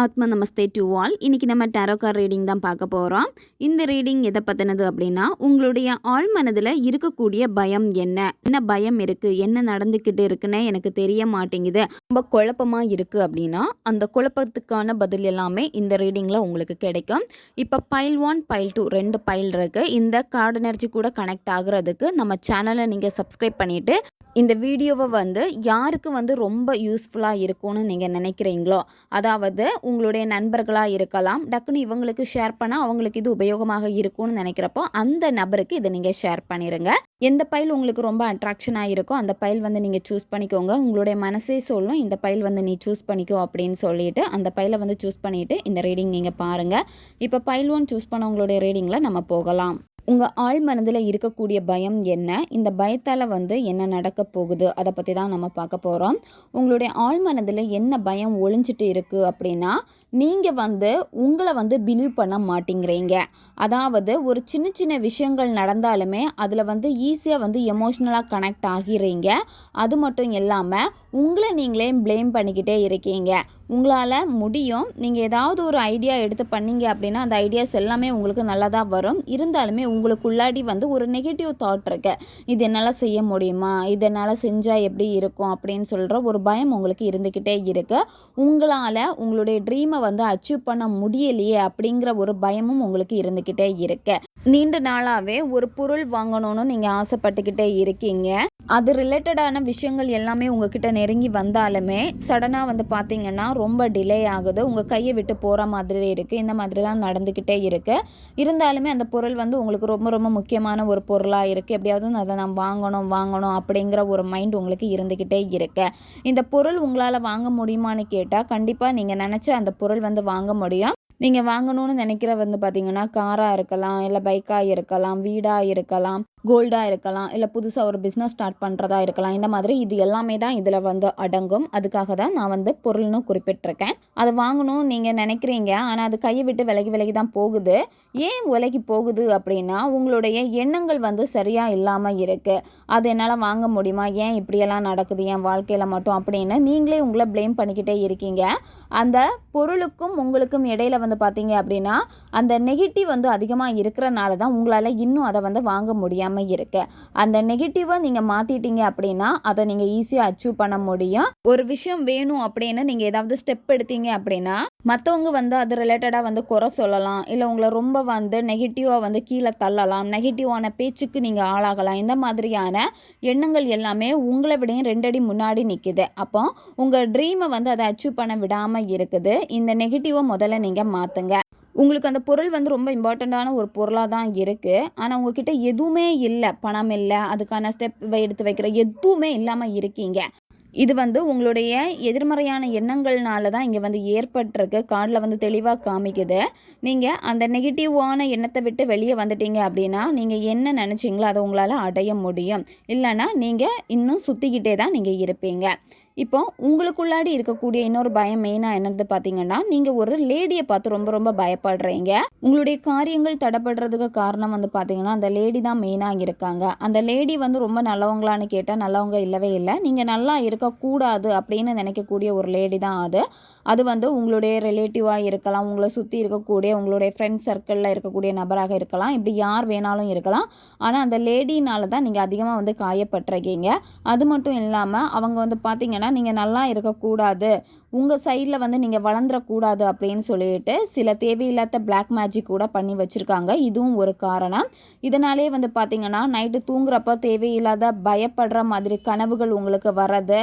ஆத்ம நமஸ்தே to all இன்றைக்கி நம்ம டேரோ ரீடிங் தான் பார்க்க போகிறோம் இந்த ரீடிங் எதை பற்றினது அப்படின்னா உங்களுடைய ஆள் மனதில் இருக்கக்கூடிய பயம் என்ன? என்ன பயம் இருக்குது என்ன நடந்துக்கிட்டு இருக்குன்னு எனக்கு தெரிய மாட்டேங்குது. ரொம்ப குழப்பமாக இருக்குது அப்படின்னா அந்த குழப்பத்துக்கான பதில் எல்லாமே இந்த ரீடிங்கில் உங்களுக்கு கிடைக்கும். இப்போ பைல் ஒன் பைல் டூ ரெண்டு பைல் இருக்குது இந்த கார்டு எனர்ஜி கூட கனெக்ட் ஆகுறதுக்கு நம்ம சேனலை நீங்கள் சப்ஸ்கிரைப் பண்ணிவிட்டு இந்த வீடியோவை வந்து யாருக்கு வந்து ரொம்ப யூஸ்ஃபுல்லாக இருக்கும்னு நீங்கள் நினைக்கிறீங்களோ அதாவது உங்களுடைய நண்பர்களாக இருக்கலாம் டக்குன்னு இவங்களுக்கு ஷேர் பண்ணால் அவங்களுக்கு இது உபயோகமாக இருக்கும்னு நினைக்கிறப்போ அந்த நபருக்கு இதை நீங்கள் ஷேர் பண்ணிடுங்க எந்த பைல் உங்களுக்கு ரொம்ப அட்ராக்ஷனாக இருக்கோ அந்த பைல் வந்து நீங்கள் சூஸ் பண்ணிக்கோங்க. உங்களுடைய மனசே சொல்லும் இந்த பைல் வந்து நீ சூஸ் பண்ணிக்கோ அப்படின்னு சொல்லிட்டு அந்த பைலை வந்து சூஸ் பண்ணிவிட்டு இந்த ரீடிங் நீங்கள் பாருங்கள் இப்போ பைல் ஒன் சூஸ் பண்ணவங்களுடைய ரீடிங்கில் நம்ம போகலாம். உங்கள் ஆள் மனதில் இருக்கக்கூடிய பயம் என்ன? இந்த பயத்தால் வந்து என்ன நடக்க போகுது? அதை பற்றி தான் நம்ம பார்க்க போகிறோம் உங்களுடைய ஆள் மனதில் என்ன பயம் ஒழிஞ்சிட்டு இருக்குது அப்படின்னா நீங்கள் வந்து உங்களை வந்து பிலீவ் பண்ண மாட்டேங்கிறீங்க. அதாவது ஒரு சின்ன சின்ன விஷயங்கள் நடந்தாலுமே அதில் வந்து ஈஸியாக வந்து எமோஷ்னலாக கனெக்ட் ஆகிறீங்க. அது மட்டும் இல்லாமல் உங்களை நீங்களே ப்ளேம் பண்ணிக்கிட்டே இருக்கீங்க. உங்களால் முடியும். நீங்கள் ஏதாவது ஒரு ஐடியா எடுத்து பண்ணீங்க அப்படின்னா அந்த ஐடியாஸ் எல்லாமே உங்களுக்கு நல்லா தான் வரும். இருந்தாலுமே உங்களுக்குள்ளாடி வந்து ஒரு நெகட்டிவ் தாட் இருக்கு. இது என்னால் செய்ய முடியுமா? இது என்னால் செஞ்சால் எப்படி இருக்கும்? அப்படின்னு சொல்கிற ஒரு பயம் உங்களுக்கு இருந்துக்கிட்டே இருக்குது உங்களால் உங்களுடைய ட்ரீமை வந்து அச்சீவ் பண்ண முடியலையே அப்படிங்கிற ஒரு பயமும் உங்களுக்கு இருந்துக்கிட்டே இருக்கு. நீண்ட நாளாகவே ஒரு பொருள் வாங்கணும்னு நீங்கள் ஆசைப்பட்டுக்கிட்டே இருக்கீங்க. அது ரிலேட்டடான விஷயங்கள் எல்லாமே உங்ககிட்ட நெருங்கி வந்தாலுமே சடனாக வந்து பார்த்தீங்கன்னா ரொம்ப டிலே ஆகுது. உங்கள் கையை விட்டு போகிற மாதிரி இருக்குது இந்த மாதிரி தான் நடந்துக்கிட்டே இருக்குது இருந்தாலுமே அந்த பொருள் வந்து உங்களுக்கு ரொம்ப ரொம்ப முக்கியமான ஒரு பொருளாக இருக்குது எப்படியாவது அதை நான் வாங்கணும் வாங்கணும் அப்படிங்கிற ஒரு மைண்ட் உங்களுக்கு இருந்துக்கிட்டே இருக்கு. இந்த பொருள் உங்களால் வாங்க முடியுமான்னு கேட்டால் கண்டிப்பாக நீங்கள் நினச்ச அந்த பொருள் வந்து வாங்க முடியும். நீங்கள் வாங்கணும்னு நினைக்கிற வந்து பார்த்தீங்கன்னா காராக இருக்கலாம் இல்லை பைக்காக இருக்கலாம் வீடாக இருக்கலாம். கோல்டாக இருக்கலாம் இல்லை புதுசாக ஒரு பிஸ்னஸ் ஸ்டார்ட் பண்ணுறதா இருக்கலாம். இந்த மாதிரி இது எல்லாமே தான் இதில் வந்து அடங்கும். அதுக்காக தான் நான் வந்து பொருள்னு குறிப்பிட்டிருக்கேன். அதை வாங்கணும்னு நீங்கள் நினைக்கிறீங்க. ஆனால் அது கையை விட்டு விலகி விலகி தான் போகுது. ஏன் விலகி போகுது அப்படின்னா உங்களுடைய எண்ணங்கள் வந்து சரியாக இல்லாமல் இருக்குது அது என்னால் வாங்க முடியுமா? ஏன் இப்படியெல்லாம் நடக்குது? என் வாழ்க்கையில் மட்டும் அப்படின்னு நீங்களே உங்களை ப்ளேம் பண்ணிக்கிட்டே இருக்கீங்க. அந்த பொருளுக்கும் உங்களுக்கும் இடையில வந்து பார்த்தீங்க அப்படின்னா அந்த நெகட்டிவ் வந்து அதிகமாக இருக்கிறனால தான் உங்களால் இன்னும் அதை வந்து வாங்க முடியாமல் இல்லாமல் இருக்கு. அந்த நெகட்டிவை நீங்கள் மாற்றிட்டீங்க அப்படின்னா அதை நீங்கள் ஈஸியாக அச்சீவ் பண்ண முடியும். ஒரு விஷயம் வேணும் அப்படின்னு நீங்கள் ஏதாவது ஸ்டெப் எடுத்தீங்க அப்படின்னா மற்றவங்க வந்து அது ரிலேட்டடாக வந்து குறை சொல்லலாம். இல்லை உங்களை ரொம்ப வந்து நெகட்டிவாக வந்து கீழே தள்ளலாம். நெகட்டிவான பேச்சுக்கு நீங்கள் ஆளாகலாம். இந்த மாதிரியான எண்ணங்கள் எல்லாமே உங்களை விடையும் ரெண்டடி முன்னாடி நிற்குது அப்போ உங்கள் ட்ரீமை வந்து அதை அச்சீவ் பண்ண விடாமல் இருக்குது. இந்த நெகட்டிவை முதல்ல நீங்கள் மாற்றுங்க உங்களுக்கு அந்த பொருள் வந்து ரொம்ப இம்பார்ட்டண்ட்டான ஒரு பொருளாக தான் இருக்குது ஆனால் உங்ககிட்ட எதுவுமே இல்லை பணம் இல்லை அதுக்கான ஸ்டெப் எடுத்து வைக்கிற எதுவுமே இல்லாமல் இருக்கீங்க. இது வந்து உங்களுடைய எதிர்மறையான எண்ணங்கள்னால தான் இங்கே வந்து ஏற்பட்டிருக்கு. கார்டில் வந்து தெளிவாக காமிக்குது. நீங்கள் அந்த நெகட்டிவான எண்ணத்தை விட்டு வெளியே வந்துட்டீங்க அப்படின்னா நீங்கள் என்ன நினச்சிங்களோ அதை உங்களால் அடைய முடியும். இல்லைன்னா நீங்கள் இன்னும் சுற்றிக்கிட்டே தான் நீங்கள் இருப்பீங்க. இப்போ உங்களுக்குள்ளாடி இருக்கக்கூடிய இன்னொரு பயம் மெயினாக என்னது பார்த்தீங்கன்னா நீங்கள் ஒரு லேடியை பார்த்து ரொம்ப ரொம்ப பயப்படுறீங்க. உங்களுடைய காரியங்கள் தடப்படுறதுக்கு காரணம் வந்து பார்த்தீங்கன்னா அந்த லேடி தான் மெயினாக இருக்காங்க. அந்த லேடி வந்து ரொம்ப நல்லவங்களான்னு கேட்டால் நல்லவங்க இல்லவே இல்லை. நீங்கள் நல்லா இருக்கக்கூடாது அப்படின்னு நினைக்கக்கூடிய ஒரு லேடி தான் அது. அது வந்து உங்களுடைய ரிலேட்டிவாக இருக்கலாம் உங்களை சுற்றி இருக்கக்கூடிய உங்களுடைய ஃப்ரெண்ட்ஸ் சர்க்கிளில் இருக்கக்கூடிய நபராக இருக்கலாம் இப்படி யார் வேணாலும் இருக்கலாம். ஆனால் அந்த லேடினால தான் நீங்கள் அதிகமாக வந்து காயப்பட்டிருக்கீங்க. அது மட்டும் இல்லாமல் அவங்க வந்து பார்த்தீங்கன்னா நீங்கள் நல்லா இருக்கக்கூடாது உங்கள் சைடில் வந்து நீங்கள் வளர்ந்துடக்கூடாது அப்படின்னு சொல்லிட்டு சில தேவையில்லாத பிளாக் மேஜிக் கூட பண்ணி வச்சுருக்காங்க. இதுவும் ஒரு காரணம். இதனாலே வந்து பார்த்தீங்கன்னா நைட்டு தூங்குறப்ப தேவையில்லாத பயப்படுற மாதிரி கனவுகள் உங்களுக்கு வர்றது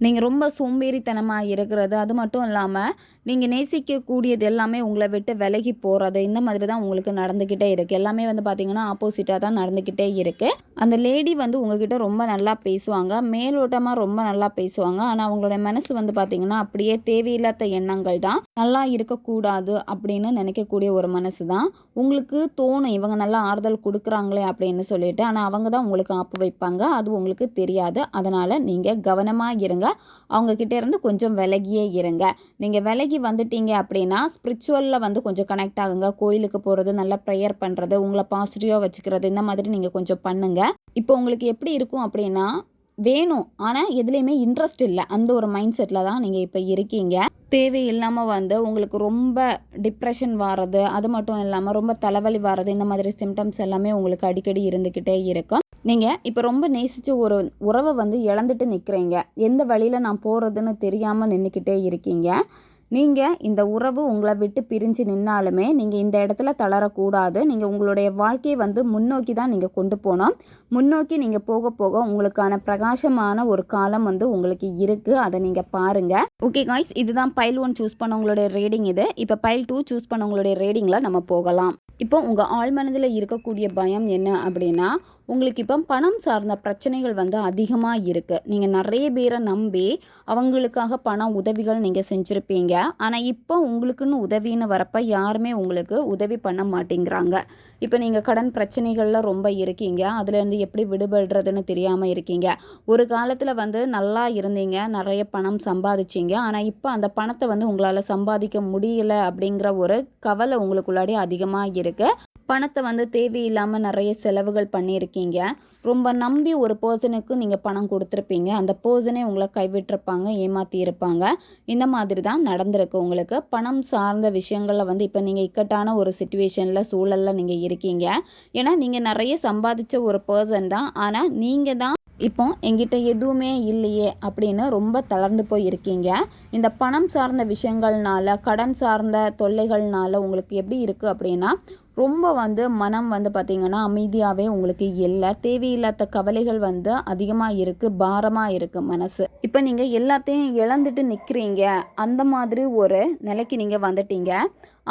நீங்கள் ரொம்ப சோம்பேறித்தனமாக இருக்கிறது அது மட்டும் இல்லாமல் நீங்கள் நேசிக்கக்கூடியது எல்லாமே உங்களை விட்டு விலகி போகிறது இந்த மாதிரி தான் உங்களுக்கு நடந்துக்கிட்டே இருக்குது எல்லாமே வந்து பார்த்திங்கன்னா ஆப்போசிட்டாக தான் நடந்துக்கிட்டே இருக்குது அந்த லேடி வந்து உங்ககிட்ட ரொம்ப நல்லா பேசுவாங்க. மேலோட்டமாக ரொம்ப நல்லா பேசுவாங்க. ஆனால் அவங்களோட மனசு வந்து பார்த்திங்கன்னா அப்படியே தேவையில்லாத எண்ணங்கள் தான். நல்லா இருக்கக்கூடாது அப்படின்னு நினைக்கக்கூடிய ஒரு மனசு தான். உங்களுக்கு தோணும் இவங்க நல்லா ஆறுதல் கொடுக்குறாங்களே அப்படின்னு சொல்லிட்டு ஆனால் அவங்க தான் உங்களுக்கு ஆப்பு வைப்பாங்க. அது உங்களுக்கு தெரியாது. அதனால் நீங்கள் கவனமாக இருங்க. அவங்கக்கிட்டே இருந்து கொஞ்சம் விலகியே இருங்க. நீங்கள் விலகி வந்துட்டீங்க அப்படின்னா ஸ்பிரிச்சுவலில் வந்து கொஞ்சம் கனெக்ட் ஆகுங்க. கோயிலுக்கு போகிறது நல்லா ப்ரேயர் பண்ணுறது உங்களை பாசிட்டிவாக வச்சுக்கிறது இந்த மாதிரி நீங்கள் கொஞ்சம் பண்ணுங்கள் இப்போ உங்களுக்கு எப்படி இருக்கும் அப்படின்னா வேணும். ஆனால் எதுலேயுமே இன்ட்ரெஸ்ட் இல்லை. அந்த ஒரு மைண்ட் செட்டில் தான் நீங்கள் இப்போ இருக்கீங்க. தேவையில்லாமல் வந்து உங்களுக்கு ரொம்ப டிப்ரெஷன் வர்றது அது மட்டும் இல்லாமல் ரொம்ப தலைவலி வர்றது இந்த மாதிரி சிம்டம்ஸ் எல்லாமே உங்களுக்கு அடிக்கடி இருந்துக்கிட்டே இருக்கும். நீங்கள் இப்போ ரொம்ப நேசித்த ஒரு உறவை வந்து இழந்துட்டு நிற்கிறீங்க எந்த வழியில் நான் போகிறதுன்னு தெரியாமல் நின்றுக்கிட்டே இருக்கீங்க. நீங்கள் இந்த உறவு உங்களை விட்டு பிரிஞ்சு நின்னாலுமே நீங்கள் இந்த இடத்துல தளரக்கூடாது. நீங்கள் உங்களுடைய வாழ்க்கையை வந்து முன்னோக்கி தான் நீங்கள் கொண்டு போனோம் முன்னோக்கி நீங்கள் போக போக உங்களுக்கான பிரகாசமான ஒரு காலம் வந்து உங்களுக்கு இருக்குது அதை நீங்கள் பாருங்கள் ஓகே காய்ஸ் இதுதான் பைல் ஒன் சூஸ் பண்ணவங்களுடைய ரீடிங் இது. இப்போ பைல் டூ சூஸ் பண்ணவங்களுடைய ரீடிங்கில் நம்ம போகலாம். இப்போ உங்கள் ஆழ்மனதில் இருக்கக்கூடிய பயம் என்ன அப்படின்னா உங்களுக்கு இப்போ பணம் சார்ந்த பிரச்சனைகள் வந்து அதிகமாக இருக்குது நீங்கள் நிறைய பேரை நம்பி அவங்களுக்காக பண உதவிகள் நீங்கள் செஞ்சுருப்பீங்க. ஆனால் இப்போ உங்களுக்குன்னு உதவின்னு வரப்போ யாருமே உங்களுக்கு உதவி பண்ண மாட்டேங்கிறாங்க. இப்போ நீங்கள் கடன் பிரச்சனைகளில் ரொம்ப இருக்கீங்க. அதுலேருந்து எப்படி விடுபடுறதுன்னு தெரியாமல் இருக்கீங்க. ஒரு காலத்தில் வந்து நல்லா இருந்தீங்க நிறைய பணம் சம்பாதிச்சிங்க. ஆனால் இப்போ அந்த பணத்தை வந்து உங்களால் சம்பாதிக்க முடியல அப்படிங்கிற ஒரு கவலை உங்களுக்குள்ளாடி அதிகமாக இருக்குது பணத்தை வந்து தேவையில்லாமல் நிறைய செலவுகள் பண்ணியிருக்கீங்க. ரொம்ப நம்பி ஒரு பர்சனுக்கு நீங்கள் பணம் கொடுத்துருப்பீங்க. அந்த பர்சனே உங்களை கைவிட்டிருப்பாங்க ஏமாற்றியிருப்பாங்க இந்த மாதிரி தான் நடந்திருக்கு உங்களுக்கு. பணம் சார்ந்த விஷயங்களில் வந்து இப்போ நீங்கள் இக்கட்டான ஒரு சுச்சுவேஷனில் சூழலில் நீங்கள் இருக்கீங்க. ஏன்னா நீங்கள் நிறைய சம்பாதிச்ச ஒரு பர்சன் தான். ஆனால் நீங்கள் தான் இப்போ எங்கிட்ட எதுவுமே இல்லையே அப்படின்னு ரொம்ப தளர்ந்து போய் இருக்கீங்க இந்த பணம் சார்ந்த விஷயங்கள்னால கடன் சார்ந்த தொல்லைகள்னால உங்களுக்கு எப்படி இருக்குது அப்படின்னா ரொம்ப வந்து மனம் வந்து பார்த்திங்கன்னா அமைதியாகவே உங்களுக்கு இல்லை. தேவையில்லாத கவலைகள் வந்து அதிகமாக இருக்குது பாரமாக இருக்குது மனசு. இப்போ நீங்கள் எல்லாத்தையும் இழந்துட்டு நிற்கிறீங்க அந்த மாதிரி ஒரு நிலைக்கு நீங்கள் வந்துட்டீங்க.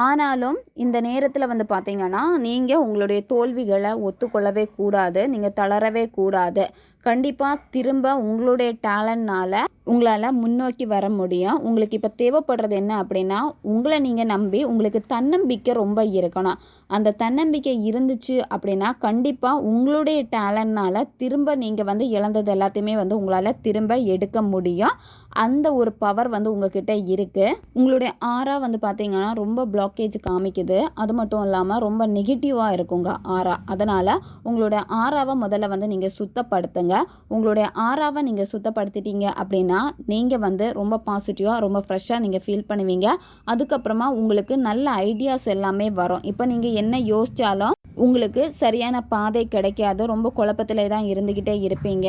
ஆனாலும் இந்த நேரத்தில் வந்து பார்த்திங்கன்னா நீங்கள் உங்களுடைய தோல்விகளை ஒத்துக்கொள்ளவே கூடாது. நீங்கள் தளரவே கூடாது. கண்டிப்பாக திரும்ப உங்களுடைய டேலண்ட்னால் உங்களால் முன்னோக்கி வர முடியும். உங்களுக்கு இப்போ தேவைப்படுறது என்ன அப்படின்னா உங்களை நீங்கள் நம்பி உங்களுக்கு தன்னம்பிக்கை ரொம்ப இருக்கணும். அந்த தன்னம்பிக்கை இருந்துச்சு அப்படின்னா கண்டிப்பாக உங்களுடைய டேலண்ட்னால் திரும்ப நீங்கள் வந்து இழந்தது எல்லாத்தையுமே வந்து உங்களால் திரும்ப எடுக்க முடியும். அந்த ஒரு பவர் வந்து உங்ககிட்ட இருக்குது உங்களுடைய ஆறா வந்து பார்த்தீங்கன்னா ரொம்ப பிளாக்கேஜ் காமிக்குது. அது மட்டும் இல்லாமல் ரொம்ப நெகட்டிவாக இருக்குங்க ஆறா அதனால் உங்களுடைய ஆறாவை முதல்ல வந்து நீங்கள் சுத்தப்படுத்துங்க. உங்களுடைய ஆறாவை நீங்கள் சுத்தப்படுத்திட்டீங்க அப்படின்னா நீங்கள் வந்து ரொம்ப பாசிட்டிவாக ரொம்ப ஃப்ரெஷ்ஷாக நீங்கள் ஃபீல் பண்ணுவீங்க. அதுக்கப்புறமா உங்களுக்கு நல்ல ஐடியாஸ் எல்லாமே வரும். இப்போ நீங்கள் என்ன யோசித்தாலும் உங்களுக்கு சரியான பாதை கிடைக்காது. ரொம்ப குழப்பத்தில் தான் இருந்துக்கிட்டே இருப்பீங்க.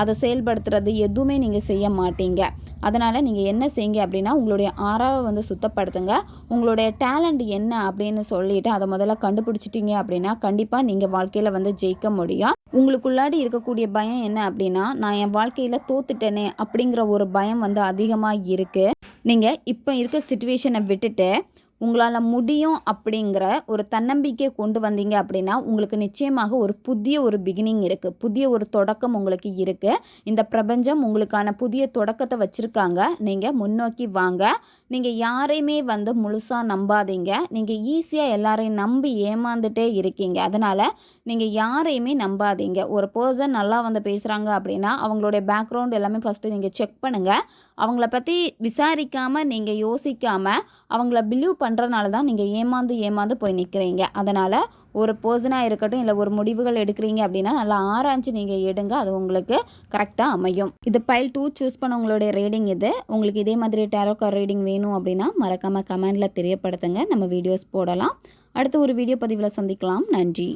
அதை செயல்படுத்துறது எதுவுமே நீங்கள் செய்ய மாட்டீங்க. அதனால் நீங்கள் என்ன செய்யுங்க அப்படின்னா உங்களுடைய ஆறாவை வந்து சுத்தப்படுத்துங்க. உங்களுடைய டேலண்ட் என்ன அப்படின்னு சொல்லிட்டு அதை முதல்ல கண்டுபிடிச்சிட்டிங்க அப்படின்னா கண்டிப்பாக நீங்கள் வாழ்க்கையில் வந்து ஜெயிக்க முடியும். உங்களுக்குள்ளாடி இருக்கக்கூடிய பயம் என்ன அப்படின்னா நான் என் வாழ்க்கையில் தோத்துட்டேனே அப்படிங்கிற ஒரு பயம் வந்து அதிகமாக இருக்குது நீங்கள் இப்போ இருக்க சுச்சுவேஷனை விட்டுட்டு உங்களால் முடியும் அப்படிங்கிற ஒரு தன்னம்பிக்கையை கொண்டு வந்தீங்க அப்படின்னா உங்களுக்கு நிச்சயமாக ஒரு புதிய ஒரு பிகினிங் இருக்குது புதிய ஒரு தொடக்கம் உங்களுக்கு இருக்குது இந்த பிரபஞ்சம் உங்களுக்கான புதிய தொடக்கத்தை வச்சுருக்காங்க. நீங்கள் முன்னோக்கி வாங்க. நீங்கள் யாரையுமே வந்து முழுசாக நம்பாதீங்க. நீங்கள் ஈஸியாக எல்லாரையும் நம்பி ஏமாந்துட்டே இருக்கீங்க. அதனால் நீங்கள் யாரையுமே நம்பாதீங்க. ஒரு பர்சன் நல்லா வந்து பேசுகிறாங்க அப்படின்னா அவங்களுடைய பேக்ரவுண்ட் எல்லாமே ஃபஸ்ட்டு நீங்கள் செக் பண்ணுங்கள் அவங்கள பற்றி விசாரிக்காமல் நீங்கள் யோசிக்காமல் அவங்கள பிலீவ் பண்ணுறனால தான் நீங்கள் ஏமாந்து ஏமாந்து போய் நிற்கிறீங்க அதனால் ஒரு பர்சனாக இருக்கட்டும் இல்லை ஒரு முடிவுகள் எடுக்கிறீங்க அப்படின்னா நல்லா ஆராய்ஞ்சு நீங்கள் எடுங்க. அது உங்களுக்கு கரெக்டாக அமையும். இது பைல் டூ சூஸ் பண்ணவங்களுடைய ரீடிங் இது. உங்களுக்கு இதே மாதிரி டேரோ கார் ரீடிங் வேணும் அப்படின்னா மறக்காமல் கமெண்டில் தெரியப்படுத்துங்க. நம்ம வீடியோஸ் போடலாம். அடுத்து ஒரு வீடியோ பதிவில் சந்திக்கலாம். நன்றி.